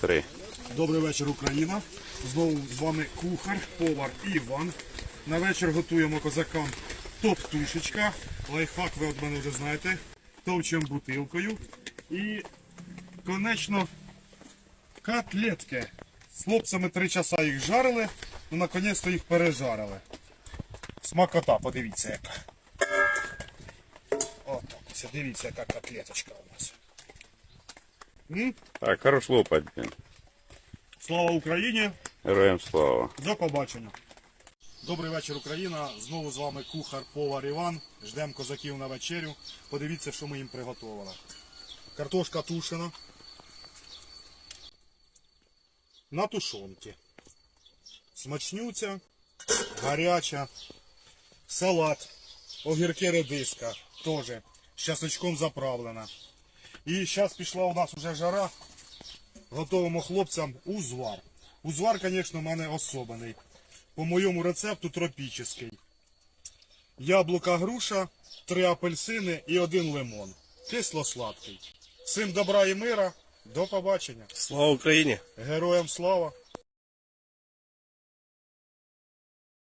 Три. Добрий вечір, Україна. Знову з вами кухар, повар Іван. На вечір готуємо козакам топ-тушечка. Лайфхак ви від мене вже знаєте. Товчемо бутилкою. І, конечно, котлетки. З хлопцями три часа їх жарили, ну наконець-то їх пережарили. Смакота, подивіться яка. От, ось, дивіться, яка котлеточка у нас. М? Так, хорош лопать, блін. Слава Україні! Героям слава. До побачення. Добрий вечір, Україна. Знову з вами кухар повар Іван. Ждемо козаків на вечерю. Подивіться, що ми їм приготували. Картошка тушена. На тушонки. Смачнюця, гаряча, салат, огірки редиска, теж з часничком заправлена. І зараз пішла у нас вже жара. Готовимо хлопцям узвар. Узвар, звісно, в мене особений. По моєму рецепту тропічний. Яблука груша, три апельсини і один лимон. Кисло-сладкий. Всім добра і мира. До побачення. Слава Україні! Героям слава!